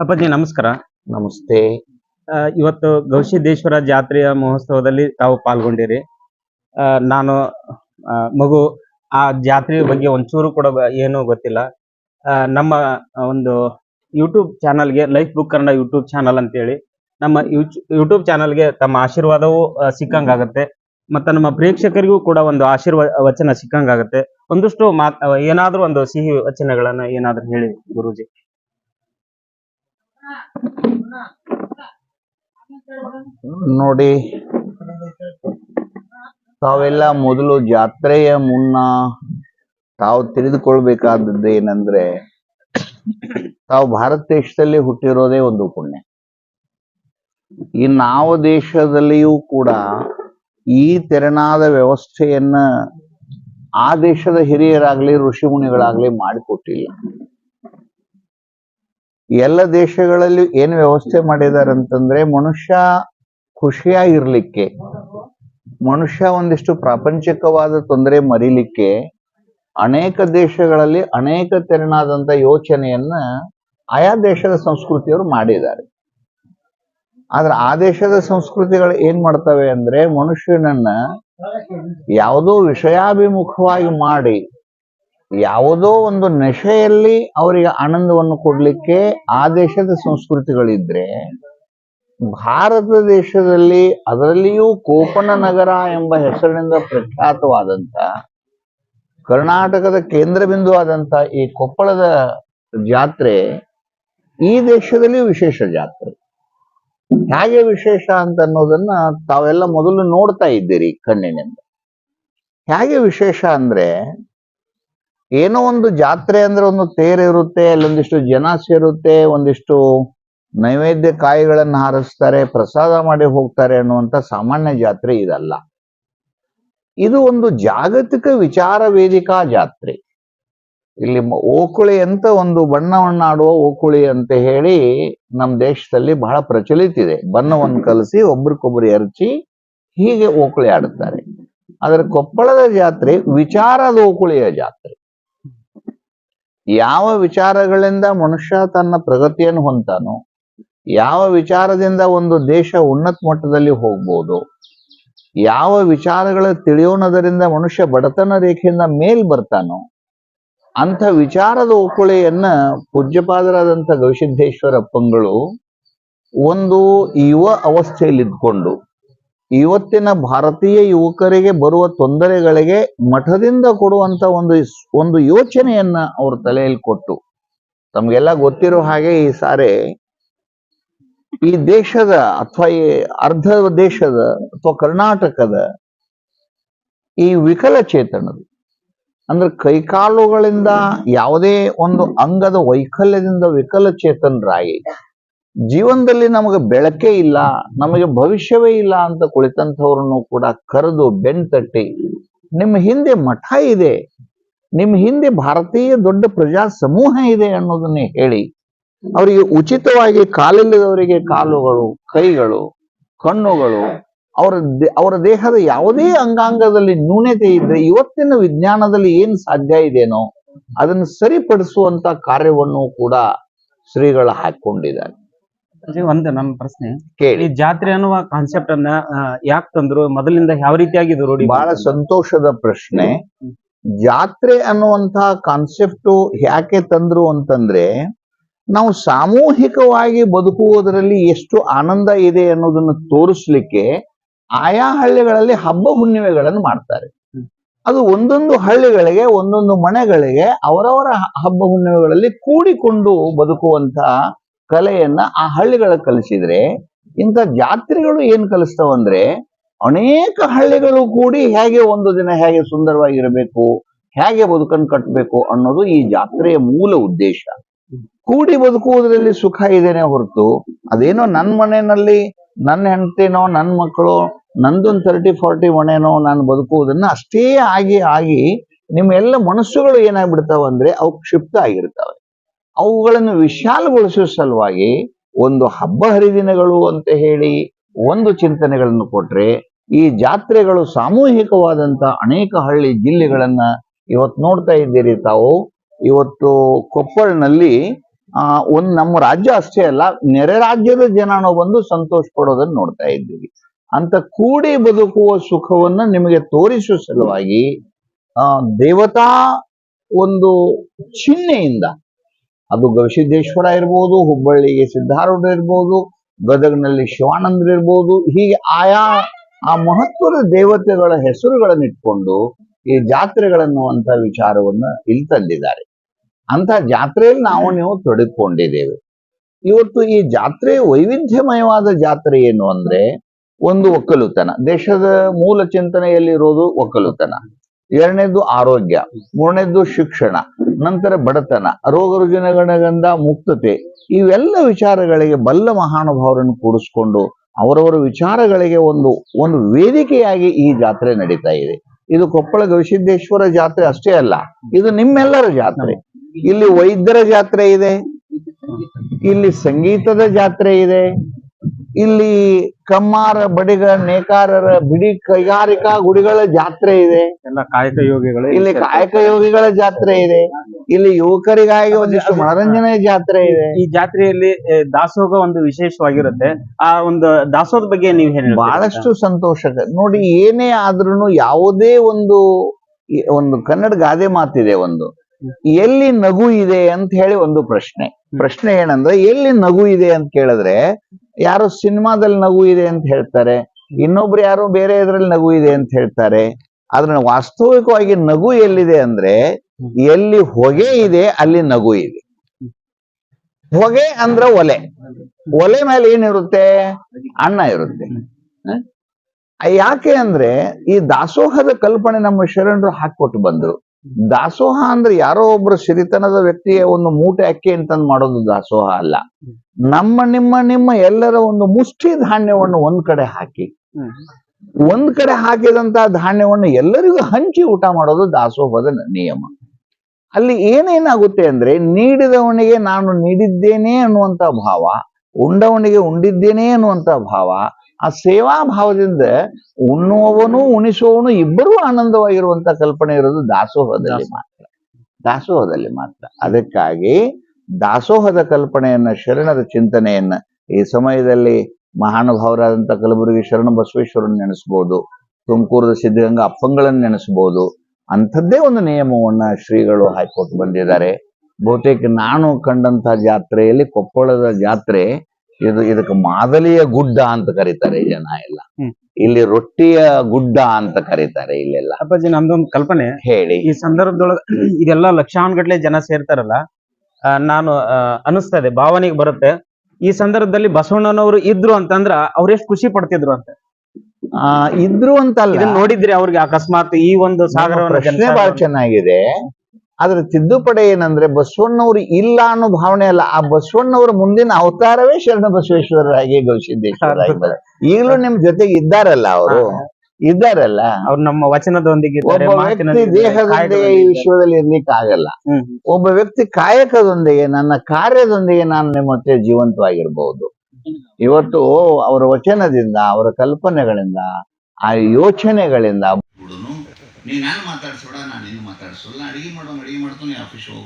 ಅಪ್ಪಾಜಿ ನಮಸ್ಕಾರ. ನಮಸ್ತೆ. ಆ, ಇವತ್ತು ಗವಿಸಿದ್ದೇಶ್ವರ ಜಾತ್ರೆಯ ಮಹೋತ್ಸವದಲ್ಲಿ ತಾವು ಪಾಲ್ಗೊಂಡಿರಿ. ಆ, ನಾನು ಆ, ಮಗು ಆ ಜಾತ್ರೆಯ ಬಗ್ಗೆ ಒಂಚೂರು ಕೂಡ ಬ- ಏನೂ ಗೊತ್ತಿಲ್ಲ. ಆ, ನಮ್ಮ ಒಂದು ಯೂಟ್ಯೂಬ್ ಚಾನಲ್ಗೆ life book Kannada YouTube channel ಅಂತೇಳಿ ನಮ್ಮ ಯೂಟ್ಯೂಬ್ ಚಾನಲ್ಗೆ ತಮ್ಮ ಆಶೀರ್ವಾದವೂ ಆ, ಸಿಕ್ಕಂಗಾಗತ್ತೆ. ಮತ್ತೆ ನಮ್ಮ ಪ್ರೇಕ್ಷಕರಿಗೂ ಕೂಡ ಒಂದು ಆಶೀರ್ವಾದ ವಚನ ಸಿಕ್ಕಂಗಾಗತ್ತೆ. ಒಂದಷ್ಟು ಮಾತ್ ಏನಾದ್ರೂ ಒಂದು ಸಿಹಿ ವಚನಗಳನ್ನ ಏನಾದ್ರೂ ಹೇಳಿ ಗುರೂಜಿ. ನೋಡಿ, ತಾವೆಲ್ಲ ಮೊದಲು ಜಾತ್ರೆಯ ಮುನ್ನ ತಾವು ತಿಳಿದುಕೊಳ್ಬೇಕಾದದ್ದು ಏನಂದ್ರೆ, ತಾವು ಭಾರತ ದೇಶದಲ್ಲಿ ಹುಟ್ಟಿರೋದೇ ಒಂದು ಪುಣ್ಯ. ಈ ನಾವು ದೇಶದಲ್ಲಿಯೂ ಕೂಡ ಈ ತೆರನಾದ ವ್ಯವಸ್ಥೆಯನ್ನ ಆ ದೇಶದ ಹಿರಿಯರಾಗ್ಲಿ, ಋಷಿ ಮುನಿಗಳಾಗ್ಲಿ ಮಾಡಿಕೊಟ್ಟಿಲ್ಲ. ಎಲ್ಲ ದೇಶಗಳಲ್ಲಿ ಏನ್ ವ್ಯವಸ್ಥೆ ಮಾಡಿದ್ದಾರೆ ಅಂತಂದ್ರೆ ಮನುಷ್ಯ ಖುಷಿಯಾಗಿರ್ಲಿಕ್ಕೆ, ಮನುಷ್ಯ ಒಂದಿಷ್ಟು ಪ್ರಾಪಂಚಿಕವಾದ ತೊಂದರೆ ಮರಿಲಿಕ್ಕೆ ಅನೇಕ ದೇಶಗಳಲ್ಲಿ ಅನೇಕ ತೆರನಾದಂತ ಯೋಚನೆಯನ್ನ ಆಯಾ ದೇಶದ ಸಂಸ್ಕೃತಿಯವರು ಮಾಡಿದ್ದಾರೆ. ಆದ್ರೆ ಆ ದೇಶದ ಸಂಸ್ಕೃತಿಗಳು ಏನ್ ಮಾಡ್ತವೆ ಅಂದ್ರೆ ಮನುಷ್ಯನನ್ನ ಯಾವುದೋ ವಿಷಯಾಭಿಮುಖವಾಗಿ ಮಾಡಿ ಯಾವುದೋ ಒಂದು ನಶೆಯಲ್ಲಿ ಅವರಿಗೆ ಆನಂದವನ್ನು ಕೊಡ್ಲಿಕ್ಕೆ ಆ ದೇಶದ ಸಂಸ್ಕೃತಿಗಳಿದ್ರೆ, ಭಾರತ ದೇಶದಲ್ಲಿ ಅದರಲ್ಲಿಯೂ ಕೋಪನ ನಗರ ಎಂಬ ಹೆಸರಿನಿಂದ ಪ್ರಖ್ಯಾತವಾದಂತ ಕರ್ನಾಟಕದ ಕೇಂದ್ರ ಬಿಂದು ಆದಂತ ಈ ಕೊಪ್ಪಳದ ಜಾತ್ರೆ ಈ ದೇಶದಲ್ಲಿ ವಿಶೇಷ ಜಾತ್ರೆ. ಹೇಗೆ ವಿಶೇಷ ಅಂತ ಅನ್ನೋದನ್ನ ತಾವೆಲ್ಲ ಮೊದಲು ನೋಡ್ತಾ ಇದ್ದೀರಿ ಕಣ್ಣಿನಿಂದ. ಹೇಗೆ ವಿಶೇಷ ಅಂದ್ರೆ ಏನೋ ಒಂದು ಜಾತ್ರೆ ಅಂದ್ರೆ ಒಂದು ತೇರು ಇರುತ್ತೆ, ಅಲ್ಲೊಂದಿಷ್ಟು ಜನ ಸೇರುತ್ತೆ, ಒಂದಿಷ್ಟು ನೈವೇದ್ಯ ಕಾಯಿಗಳನ್ನ ಹಾರಿಸ್ತಾರೆ, ಪ್ರಸಾದ ಮಾಡಿ ಹೋಗ್ತಾರೆ ಅನ್ನುವಂತ ಸಾಮಾನ್ಯ ಜಾತ್ರೆ ಇದಲ್ಲ. ಇದು ಒಂದು ಜಾಗತಿಕ ವಿಚಾರ ವೇದಿಕಾ ಜಾತ್ರೆ. ಇಲ್ಲಿ ಓಕುಳಿ ಅಂತ ಒಂದು ಬಣ್ಣವನ್ನ ಆಡುವ ಓಕುಳಿ ಅಂತ ಹೇಳಿ ನಮ್ಮ ದೇಶದಲ್ಲಿ ಬಹಳ ಪ್ರಚಲಿತ ಇದೆ. ಬಣ್ಣವನ್ನು ಕಲಸಿ ಒಬ್ರಿಗೊಬ್ರು ಎರಚಿ ಹೀಗೆ ಓಕುಳಿ ಆಡುತ್ತಾರೆ. ಆದ್ರೆ ಕೊಪ್ಪಳದ ಜಾತ್ರೆ ವಿಚಾರದ ಓಕುಳಿಯ ಜಾತ್ರೆ. ಯಾವ ವಿಚಾರಗಳಿಂದ ಮನುಷ್ಯ ತನ್ನ ಪ್ರಗತಿಯನ್ನು ಹೊಂತಾನೋ ಯಾವ ವಿಚಾರದಿಂದ ಒಂದು ದೇಶ ಉನ್ನತ ಮಟ್ಟದಲ್ಲಿ ಹೋಗ್ಬೋದು, ಯಾವ ವಿಚಾರಗಳ ತಿಳಿಯೋನದರಿಂದ ಮನುಷ್ಯ ಬಡತನ ರೇಖೆಯಿಂದ ಮೇಲ್ ಬರ್ತಾನೋ, ಅಂಥ ವಿಚಾರದ ಒಕ್ಕುಳೆಯನ್ನ ಪೂಜ್ಯಪಾದರಾದಂಥ ಗವಿಸಿದ್ದೇಶ್ವರಪ್ಪಂಗಳು ಒಂದು ಯುವ ಅವಸ್ಥೆಯಲ್ಲಿ ಇದ್ಕೊಂಡು ಇವತ್ತಿನ ಭಾರತೀಯ ಯುವಕರಿಗೆ ಬರುವ ತೊಂದರೆಗಳಿಗೆ ಮಠದಿಂದ ಕೊಡುವಂತ ಒಂದು ಒಂದು ಯೋಚನೆಯನ್ನ ಅವ್ರ ತಲೆಯಲ್ಲಿ ಕೊಟ್ಟು, ತಮ್ಗೆಲ್ಲ ಗೊತ್ತಿರೋ ಹಾಗೆ ಈ ಸಾರೆ ಈ ದೇಶದ ಅಥವಾ ಈ ಅರ್ಧ ದೇಶದ ಅಥವಾ ಕರ್ನಾಟಕದ ಈ ವಿಕಲಚೇತನರು ಅಂದ್ರೆ ಕೈಕಾಲುಗಳಿಂದ ಯಾವುದೇ ಒಂದು ಅಂಗದ ವೈಕಲ್ಯದಿಂದ ವಿಕಲಚೇತನರಾಗಿ ಜೀವನದಲ್ಲಿ ನಮಗೆ ಬೆಳಕೇ ಇಲ್ಲ, ನಮಗೆ ಭವಿಷ್ಯವೇ ಇಲ್ಲ ಅಂತ ಕುಳಿತಂಥವ್ರನ್ನು ಕೂಡ ಕರೆದು ಬೆನ್ ತಟ್ಟಿ ನಿಮ್ಮ ಹಿಂದೆ ಮಠ ಇದೆ ನಿಮ್ಮ ಹಿಂದೆ ಭಾರತೀಯ ದೊಡ್ಡ ಪ್ರಜಾ ಸಮೂಹ ಇದೆ ಅನ್ನೋದನ್ನೇ ಹೇಳಿ, ಅವರಿಗೆ ಉಚಿತವಾಗಿ ಕಾಲಿಲ್ಲದವರಿಗೆ ಕಾಲುಗಳು, ಕೈಗಳು, ಕಣ್ಣುಗಳು, ಅವರ ಅವರ ದೇಹದ ಯಾವುದೇ ಅಂಗಾಂಗದಲ್ಲಿ ನ್ಯೂನತೆ ಇದ್ರೆ ಇವತ್ತಿನ ವಿಜ್ಞಾನದಲ್ಲಿ ಏನ್ ಸಾಧ್ಯ ಇದೆನೋ, ಅದನ್ನು ಸರಿಪಡಿಸುವಂತ ಕಾರ್ಯವನ್ನು ಕೂಡ ಶ್ರೀಗಳು ಹಾಕೊಂಡಿದ್ದಾರೆ ಒಂದು ನನ್ನ ಪ್ರಶ್ನೆ. ಕೇಳಿ. ಈ ಜಾತ್ರೆ ಅನ್ನುವ ಕಾನ್ಸೆಪ್ಟ್ ಅನ್ನ ಯಾಕೆ ತಂದ್ರು? ಮೊದಲಿಂದ ಯಾವ ರೀತಿಯಾಗಿ ಇದು ರೂಢಿ ಬಹಳ ಸಂತೋಷದ ಪ್ರಶ್ನೆ. ಜಾತ್ರೆ ಅನ್ನುವಂತಹ ಕಾನ್ಸೆಪ್ಟು ಯಾಕೆ ತಂದ್ರು ಅಂತಂದ್ರೆ ನಾವು ಸಾಮೂಹಿಕವಾಗಿ ಬದುಕುವುದರಲ್ಲಿ ಎಷ್ಟು ಆನಂದ ಇದೆ ಅನ್ನೋದನ್ನು ತೋರಿಸ್ಲಿಕ್ಕೆ ಆಯಾ ಹಳ್ಳಿಗಳಲ್ಲಿ ಹಬ್ಬ ಹುಣ್ಣಿಮೆಗಳನ್ನು ಮಾಡ್ತಾರೆ. ಅದು ಒಂದೊಂದು ಹಳ್ಳಿಗಳಿಗೆ ಒಂದೊಂದು ಮನೆಗಳಿಗೆ ಅವರವರ ಹಬ್ಬ ಹುಣ್ಣಿಮೆಗಳಲ್ಲಿ ಕೂಡಿಕೊಂಡು ಬದುಕುವಂತ ಕಲೆಯನ್ನ ಆ ಹಳ್ಳಿಗಳ ಕಲಿಸಿದ್ರೆ ಇಂಥ ಜಾತ್ರೆಗಳು ಏನ್ ಕಲಿಸ್ತಾವಂದ್ರೆ ಅನೇಕ ಹಳ್ಳಿಗಳು ಕೂಡಿ ಹೇಗೆ ಒಂದು ದಿನ ಹೇಗೆ ಸುಂದರವಾಗಿರಬೇಕು ಹೇಗೆ ಬದುಕನ್ನು ಕಟ್ಟಬೇಕು ಅನ್ನೋದು ಈ ಜಾತ್ರೆಯ ಮೂಲ ಉದ್ದೇಶ. ಕೂಡಿ ಬದುಕುವುದರಲ್ಲಿ ಸುಖ ಇದೇನೆ ಹೊರತು ಅದೇನೋ ನನ್ನ ಮನೆಯಲ್ಲಿ ನನ್ನ ಹೆಂಡತಿನೋ ನನ್ನ ಮಕ್ಕಳು ನಂದೊಂದು ತರ್ಟಿ ಫಾರ್ಟಿ ಮನೆನೋ ನಾನು ಬದುಕುವುದನ್ನ ಅಷ್ಟೇ ಆಗಿ ಆಗಿ ನಿಮ್ಮೆಲ್ಲ ಮನಸ್ಸುಗಳು ಏನಾಗ್ಬಿಡ್ತಾವ ಅಂದ್ರೆ ಅವು ಕ್ಷಿಪ್ತ ಆಗಿರ್ತಾವೆ. ಅವುಗಳನ್ನು ವಿಶಾಲಗೊಳಿಸುವ ಸಲುವಾಗಿ ಒಂದು ಹಬ್ಬ ಹರಿದಿನಗಳು ಅಂತ ಹೇಳಿ ಒಂದು ಚಿಂತನೆಗಳನ್ನು ಕೊಟ್ರೆ ಈ ಜಾತ್ರೆಗಳು ಸಾಮೂಹಿಕವಾದಂತ ಅನೇಕ ಹಳ್ಳಿ ಜಿಲ್ಲೆಗಳನ್ನ ಇವತ್ತು ನೋಡ್ತಾ ಇದ್ದೀರಿ ತಾವು. ಇವತ್ತು ಕೊಪ್ಪಳ್ನಲ್ಲಿ, ಆ, ಒಂದ್ ನಮ್ಮ ರಾಜ್ಯ ಅಷ್ಟೇ ಅಲ್ಲ, ನೆರೆ ರಾಜ್ಯದ ಜನನ ಬಂದು ಸಂತೋಷ ಪಡೋದನ್ನ ನೋಡ್ತಾ ಇದ್ದೀವಿ. ಅಂತ ಕೂಡಿ ಬದುಕುವ ಸುಖವನ್ನ ನಿಮಗೆ ತೋರಿಸುವ ಸಲುವಾಗಿ, ಆ, ದೇವತಾ ಒಂದು ಚಿಹ್ನೆಯಿಂದ ಅದು ಗವಿಸಿದ್ದೇಶ್ವರ ಇರ್ಬೋದು, ಹುಬ್ಬಳ್ಳಿಗೆ ಸಿದ್ಧಾರೂಢ ಇರ್ಬೋದು, ಗದಗ್ನಲ್ಲಿ ಶಿವಾನಂದ್ರ ಇರ್ಬೋದು, ಹೀಗೆ ಆಯಾ ಆ ಮಹತ್ವದ ದೇವತೆಗಳ ಹೆಸರುಗಳನ್ನಿಟ್ಕೊಂಡು ಈ ಜಾತ್ರೆಗಳನ್ನುವಂತ ವಿಚಾರವನ್ನ ಇಲ್ಲಿ ತಂದಿದ್ದಾರೆ. ಅಂತ ಜಾತ್ರೆಯಲ್ಲಿ ನಾವು ನೀವು ತೊಡಗಿಕೊಂಡಿದ್ದೇವೆ. ಇವತ್ತು ಈ ಜಾತ್ರೆ ವೈವಿಧ್ಯಮಯವಾದ ಜಾತ್ರೆ ಏನು ಅಂದ್ರೆ ಒಂದು ಒಕ್ಕಲುತನ. ದೇಶದ ಮೂಲ ಚಿಂತನೆಯಲ್ಲಿರೋದು ಒಕ್ಕಲುತನ. ಎರಡನೇದು ಆರೋಗ್ಯ, ಮೂರನೇದು ಶಿಕ್ಷಣ. ನಂತರ ಬಡತನ ರೋಗ ರುಜಿನಗಳಿಂದ ಮುಕ್ತತೆ ಇವೆಲ್ಲ ವಿಚಾರಗಳಿಗೆ ಬಲ್ಲ ಮಹಾನುಭಾವರನ್ನು ಕೂಡಿಸ್ಕೊಂಡು ಅವರವರ ವಿಚಾರಗಳಿಗೆ ಒಂದು ಒಂದು ವೇದಿಕೆಯಾಗಿ ಈ ಜಾತ್ರೆ ನಡೀತಾ ಇದೆ. ಇದು ಕೊಪ್ಪಳ ಗವಿಸಿದ್ದೇಶ್ವರ ಜಾತ್ರೆ ಅಷ್ಟೇ ಅಲ್ಲ ಇದು ನಿಮ್ಮೆಲ್ಲರ ಜಾತ್ರೆ. ಇಲ್ಲಿ ವೈದ್ಯರ ಜಾತ್ರೆ ಇದೆ ಇಲ್ಲಿ ಸಂಗೀತದ ಜಾತ್ರೆ ಇದೆ ಇಲ್ಲಿ ಕಮ್ಮಾರ ಬಡಿಗ ನೇಕಾರರ ಬಿಡಿ ಕೈಗಾರಿಕಾ ಗುಡಿಗಳ ಜಾತ್ರೆ ಇದೆ ಎಲ್ಲ ಕಾಯಕ ಯೋಗಿಗಳು ಇಲ್ಲಿ ಕಾಯಕ ಯೋಗಿಗಳ ಜಾತ್ರೆ ಇದೆ. ಇಲ್ಲಿ ಯುವಕರಿಗಾಗಿ ಒಂದಿಷ್ಟು ಮನರಂಜನೆ ಜಾತ್ರೆ ಇದೆ. ಈ ಜಾತ್ರೆಯಲ್ಲಿ ದಾಸೋಹ ಒಂದು ವಿಶೇಷವಾಗಿರುತ್ತೆ. ಆ ಒಂದು ದಾಸೋಹದ ಬಗ್ಗೆ ನೀವು ಹೇಳಿ? ಬಹಳಷ್ಟು ಸಂತೋಷ ನೋಡಿ ಏನೇ ಆದ್ರೂ ಯಾವುದೇ ಒಂದು ಒಂದು ಕನ್ನಡ ಗಾದೆ ಮಾತಿದೆ ಒಂದು. ಎಲ್ಲಿ ನಗು ಇದೆ ಅಂತ ಹೇಳಿ ಒಂದು ಪ್ರಶ್ನೆ. ಪ್ರಶ್ನೆ ಏನಂದ್ರೆ ಎಲ್ಲಿ ನಗು ಇದೆ ಅಂತ ಕೇಳಿದ್ರೆ ಯಾರು ಸಿನಿಮಾದಲ್ಲಿ ನಗು ಇದೆ ಅಂತ ಹೇಳ್ತಾರೆ ಇನ್ನೊಬ್ರು ಯಾರೋ ಬೇರೆ ಇದ್ರಲ್ಲಿ ನಗು ಇದೆ ಅಂತ ಹೇಳ್ತಾರೆ. ಆದ್ರೆ ವಾಸ್ತವಿಕವಾಗಿ ನಗು ಎಲ್ಲಿದೆ ಅಂದ್ರೆ ಎಲ್ಲಿ ಹೊಗೆ ಇದೆ ಅಲ್ಲಿ ನಗು ಇದೆ. ಹೊಗೆ ಅಂದ್ರ ಒಲೆ. ಒಲೆ ಮೇಲೆ ಏನಿರುತ್ತೆ? ಅಣ್ಣ ಇರುತ್ತೆ? ಯಾಕೆ ಅಂದ್ರೆ ಈ ದಾಸೋಹದ ಕಲ್ಪನೆ ನಮ್ಮ ಶರಣರು ಹಾಕೊಟ್ಟು ಬಂದ್ರು. ದಾಸೋಹ ಅಂದ್ರೆ ಯಾರೋ ಒಬ್ರು ಸಿರಿತನದ ವ್ಯಕ್ತಿಯ ಒಂದು ಮೂಟೆ ಅಕ್ಕಿ ಅಂತಂದ್ ಮಾಡೋದು ದಾಸೋಹ ಅಲ್ಲ. ನಮ್ಮ ನಿಮ್ಮ ನಿಮ್ಮ ಎಲ್ಲರ ಒಂದು ಮುಷ್ಟಿ ಧಾನ್ಯವನ್ನು ಒಂದ್ ಕಡೆ ಹಾಕಿ. ಒಂದ್ ಕಡೆ ಹಾಕಿದಂತ ಧಾನ್ಯವನ್ನು ಎಲ್ಲರಿಗೂ ಹಂಚಿ ಊಟ ಮಾಡೋದು ದಾಸೋಹದ ನಿಯಮ. ಅಲ್ಲಿ ಏನೇನಾಗುತ್ತೆ ಅಂದ್ರೆ ನೀಡಿದವನಿಗೆ ನಾನು ನೀಡಿದ್ದೇನೆ ಅನ್ನುವಂತ ಭಾವ ಉಂಡವನಿಗೆ ಉಂಡಿದ್ದೇನೆ ಅನ್ನುವಂತ ಭಾವ ಆ ಸೇವಾ ಭಾವದಿಂದ ಉಣ್ಣುವವನು ಉಣಿಸುವವನು ಇಬ್ಬರೂ ಆನಂದವಾಗಿರುವಂತ ಕಲ್ಪನೆ ಇರೋದು ದಾಸೋಹದಲ್ಲಿ ಮಾತ್ರ. ದಾಸೋಹದಲ್ಲಿ ಮಾತ್ರ. ಅದಕ್ಕಾಗಿ ದಾಸೋಹದ ಕಲ್ಪನೆಯನ್ನ ಶರಣರ ಚಿಂತನೆಯನ್ನ ಈ ಸಮಯದಲ್ಲಿ ಮಹಾನುಭಾವರಾದಂತ ಕಲಬುರಗಿ ಶರಣ ಬಸವೇಶ್ವರನ್ ನೆನೆಸ್ಬೋದು ತುಮಕೂರದ ಸಿದ್ಧಗಂಗಾ ಅಪ್ಪಂಗಳನ್ನ ನೆನೆಸ್ಬೋದು ಅಂಥದ್ದೇ ಒಂದು ನಿಯಮವನ್ನ ಶ್ರೀಗಳು ಹಾಕಿಕೊಟ್ಟು ಬಂದಿದ್ದಾರೆ. ಬಹುತೇಕ ನಾನು ಕಂಡಂತ ಜಾತ್ರೆಯಲ್ಲಿ ಕೊಪ್ಪಳದ ಜಾತ್ರೆ ಇದು ಇದಕ್ಕೆ ಮಾದಲಿಯ ಗುಡ್ಡ ಅಂತ ಕರೀತಾರೆ ಜನ ಎಲ್ಲ. ಇಲ್ಲಿ ರೊಟ್ಟಿಯ ಗುಡ್ಡ ಅಂತ ಕರೀತಾರೆ ಇಲ್ಲೆಲ್ಲ. ಅಪ್ಪಾಜಿ ನಮ್ದೊಂದು ಕಲ್ಪನೆ. ಹೇಳಿ. ಈ ಸಂದರ್ಭದೊಳಗೆ ಇದೆಲ್ಲ ಲಕ್ಷಾನುಗಟ್ಲೆ ಜನ ಸೇರ್ತಾರಲ್ಲ ನಾನು ಅನಿಸ್ತದೆ ಭಾವನೆಗೆ ಬರುತ್ತೆ. ಈ ಸಂದರ್ಭದಲ್ಲಿ ಬಸವಣ್ಣನವರು ಇದ್ರು ಅಂತಂದ್ರ ಅವ್ರ ಎಷ್ಟು ಖುಷಿ ಪಡ್ತಿದ್ರು ಅಂತ. ಇದ್ರು ಅಂತಲ್ಲ. ಇದನ್ನ ನೋಡಿದ್ರಿ ಅವ್ರಿಗೆ ಅಕಸ್ಮಾತ್ ಈ ಒಂದು ಸಾಗರ ಪ್ರಶ್ನೆ ಬಹಳ ಚೆನ್ನಾಗಿದೆ. ಆದ್ರೆ ತಿದ್ದುಪಡೆ ಏನಂದ್ರೆ ಬಸವಣ್ಣವ್ರು ಇಲ್ಲ ಅನ್ನೋ ಭಾವನೆ ಅಲ್ಲ. ಆ ಬಸವಣ್ಣವ್ರ ಮುಂದಿನ ಅವತಾರವೇ ಶರಣ ಬಸವೇಶ್ವರರಾಗಿ ಗವಿಸಿದ್ದೇಶ್ವರರಾಗಿ ಬಂದ್ರು. ಈಗಲೂ ನಿಮ್ ಜೊತೆಗೆ ಇದ್ದಾರಲ್ಲ ಅವರು? ಇದ್ದಾರಲ್ಲ? ಅವ್ರು ನಮ್ಮ ವಚನದೊಂದಿಗೆ ಇದ್ದಾರೆ, ಒಬ್ಬ ವ್ಯಕ್ತಿ ದೇಹದೊಂದಿಗೆ ಈ. ವಿಶ್ವದಲ್ಲಿ ಇರ್ಲಿಕ್ಕೆ ಆಗಲ್ಲ. ಒಬ್ಬ ವ್ಯಕ್ತಿ ಕಾಯಕದೊಂದಿಗೆ ನನ್ನ ಕಾರ್ಯದೊಂದಿಗೆ ನಾನು ನಿಮ್ಮ ಹತ್ರ ಜೀವಂತವಾಗಿರ್ಬಹುದು ಇವತ್ತು ಅವರ ವಚನದಿಂದ, ಅವರ ಕಲ್ಪನೆಗಳಿಂದ, ಆ ಯೋಚನೆಗಳಿಂದ. ನೀನ್ ನಾನು ಮಾತಾಡ್ಸೋಡ ನಾನು ನಿನ್ನ ಮಾತಾಡ್ಸೋಲ್ಲ. ಅಡಿಗೆ ಮಾಡೋ ಅಡಿಗೆ ಮಾಡ್ತೀನಿ ಆಫೀಸ್ ಹೋಗಿ.